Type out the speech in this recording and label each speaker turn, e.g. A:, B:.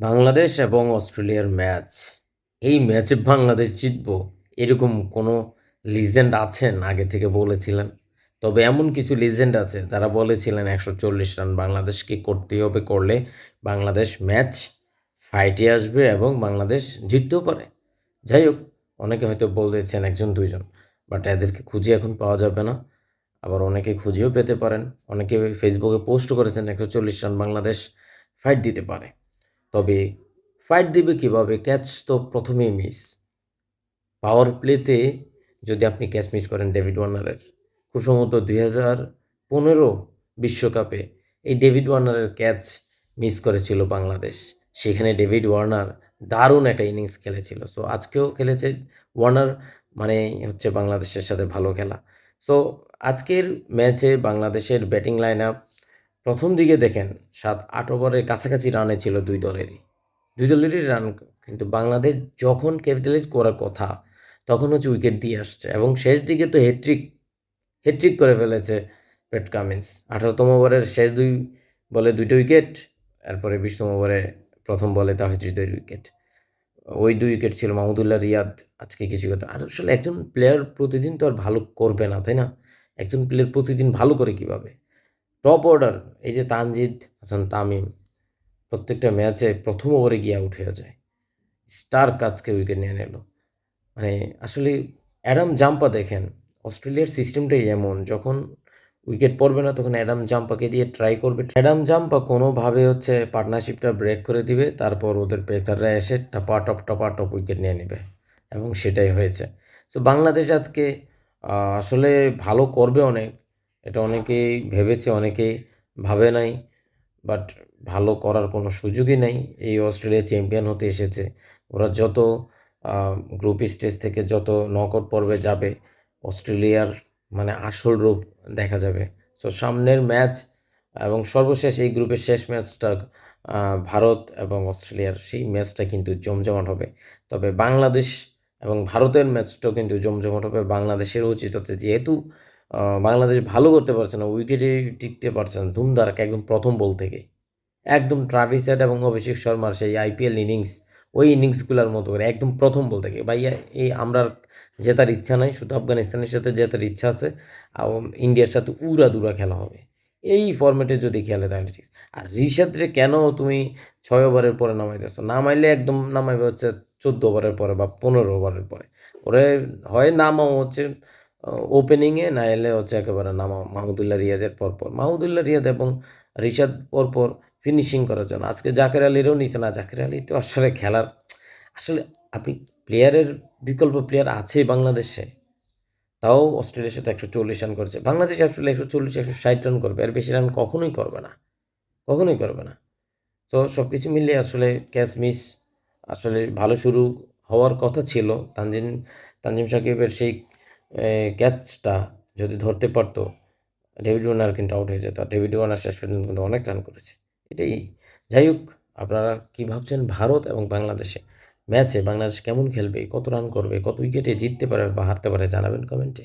A: বাংলাদেশ এবং অস্ট্রেলিয়ার ম্যাচ। এই ম্যাচে বাংলাদেশ জিতবো এরকম কোনো লিজেন্ড আছেন? আগে থেকে বলেছিলেন। তবে এমন কিছু লিজেন্ড আছে যারা বলেছিলেন একশো চল্লিশ রান বাংলাদেশকে করতেই হবে, করলে বাংলাদেশ ম্যাচ ফাইটে আসবে এবং বাংলাদেশ জিততেও পারে। যাই হোক, অনেকে হয়তো বলতেছেন একজন, দুইজন বাট এদেরকে খুঁজে এখন পাওয়া যাবে না। আবার অনেকে খুঁজেও পেতে পারেন। অনেকে ফেসবুকে পোস্ট করেছেন একশো চল্লিশ রান বাংলাদেশ ফাইট দিতে পারে। তবে ফাইট দিবে কীভাবে? ক্যাচ তো প্রথমেই মিস পাওয়ার প্লেতে যদি আপনি ক্যাচ মিস করেন ডেভিড ওয়ার্নারের খুব সম্ভবত দুই হাজার পনেরো বিশ্বকাপে এই ডেভিড ওয়ার্নারের ক্যাচ মিস করেছিল বাংলাদেশ। সেখানে ডেভিড ওয়ার্নার দারুণ একটা ইনিংস খেলেছিল। সো আজকেও খেলেছে ওয়ার্নার মানে হচ্ছে বাংলাদেশের সাথে ভালো খেলা। সো আজকের ম্যাচে বাংলাদেশের ব্যাটিং লাইন আপ প্রথম দিকে দেখেন, সাত আট ওভারের কাছাকাছি রানে ছিল দুই দলেরই। দুই দলেরই রান কিন্তু বাংলাদেশ যখন ক্যাপিটালাইজ করার কথা, তখন হচ্ছে উইকেট দিয়ে আসছে এবং শেষ দিকে তো হেট্রিক হেট্রিক করে ফেলেছে পেট কামিন্স। আঠারোতম ওভারের শেষ দুই বলে দুইটা উইকেট, এরপরে বিশতম ওভারে প্রথম বলে তাহিদ দুই উইকেট। ওই দুই উইকেট ছিল মাহমুদুল্লাহ রিয়াদ, আজকে কিছু কথা। আর আসলে একজন প্লেয়ার প্রতিদিন তো আর ভালো করবে না, তাই না? একজন প্লেয়ার প্রতিদিন ভালো করে কীভাবে? টপ অর্ডার এই যে তানজিদ, হাসান তামিম, প্রত্যেকটা ম্যাচে প্রথম ওভারে গিয়ে আউট হয়ে যায়। স্টার কাজকে উইকেট নিয়ে নিল। মানে আসলে অ্যাডাম জাম্পা দেখেন, অস্ট্রেলিয়ার সিস্টেমটাই এমন, যখন উইকেট পড়বে না তখন অ্যাডাম জাম্পাকে দিয়ে ট্রাই করবে। অ্যাডাম জাম্পা কোনোভাবে হচ্ছে পার্টনারশিপটা ব্রেক করে দিবে, তারপর ওদের পেসাররা এসে টপা টপ টপা টপ উইকেট নিয়ে নেবে। এবং সেটাই হয়েছে। সো বাংলাদেশ আজকে আসলে ভালো করবে অনেক এটা অনেকেই ভেবেছে, অনেকেই ভাবে নাই বাট ভালো করার কোনো সুযোগই নেই। এই অস্ট্রেলিয়া চ্যাম্পিয়ন হতে এসেছে। ওরা যত গ্রুপ স্টেজ থেকে যত নকআউট পর্বে যাবে, অস্ট্রেলিয়ার মানে আসল রূপ দেখা যাবে। সো সামনের ম্যাচ এবং সর্বশেষ এই গ্রুপের শেষ ম্যাচটা ভারত এবং অস্ট্রেলিয়ার সেই ম্যাচটা কিন্তু জমজমাট হবে। তবে বাংলাদেশ এবং ভারতের ম্যাচটাও কিন্তু জমজমাট হবে। বাংলাদেশের উচিত হচ্ছে যেহেতু বাংলাদেশ ভালো করতে পারছে না উইকেটে টিকতে পারছে না ধুমধারাক একদম প্রথম বল থেকে। একদম ট্রাভিস হেড এবং অভিষেক শর্মার সেই আইপিএল ইনিংস ওই ইনিংসগুলোর মতো করে, একদম প্রথম বল থেকে। ভাইয়া, এই আমরা জেতার ইচ্ছা নাই, শুধু আফগানিস্তানের সাথে জেতার ইচ্ছা আছে ইন্ডিয়ার সাথে উড়া দুরা খেলা হবে। এই ফর্মেটে যদি খেলে তাহলে ঠিক আর রিশাদরে কেন তুমি ছয় ওভারের পরে নামাইতেছো? নামাইলে একদম নামাইবে হচ্ছে চোদ্দ ওভারের পরে বা পনেরো ওভারের পরে। ওরে হয় নামাও হচ্ছে ওপেনিংয়ে না এলে হচ্ছে একেবারে নামা মাহমুদুল্লাহ রিয়াদের পরপর। মাহমুদুল্লাহ রিয়াদ এবং রিশাদ পরপর ফিনিশিং করার জন্য। আজকে জাকের আলীরও নিচে না, জাকের আলী তো আসলে খেলার, আসলে আপনি প্লেয়ারের বিকল্প প্লেয়ার আছে বাংলাদেশে, তাও অস্ট্রেলিয়ার সাথে একশো চল্লিশ রান করেছে। বাংলাদেশ আসলে একশো চল্লিশ, একশো ষাট রান করবে আর বেশি রান কখনোই করবে না, কখনোই করবে না। তো সব কিছু মিলিয়ে আসলে ক্যাচ মিস আসলে ভালো শুরু হওয়ার কথা ছিল। তানজিম তানজিম সাকিবের সেই ক্যাচটা যদি ধরতে পারতো ডেভিড ওয়ার্নার কিন্তু আউট হয়ে যেত। ডেভিড ওয়ার্নার শেষ পর্যন্ত কিন্তু অনেক রান করেছে। এটাই। যাই হোক, আপনারা কী ভাবছেন ভারত এবং বাংলাদেশে? ম্যাচে বাংলাদেশ কেমন খেলবে, কত রান করবে, কত উইকেটে জিততে পারে বা হারতে পারে জানাবেন কমেন্টে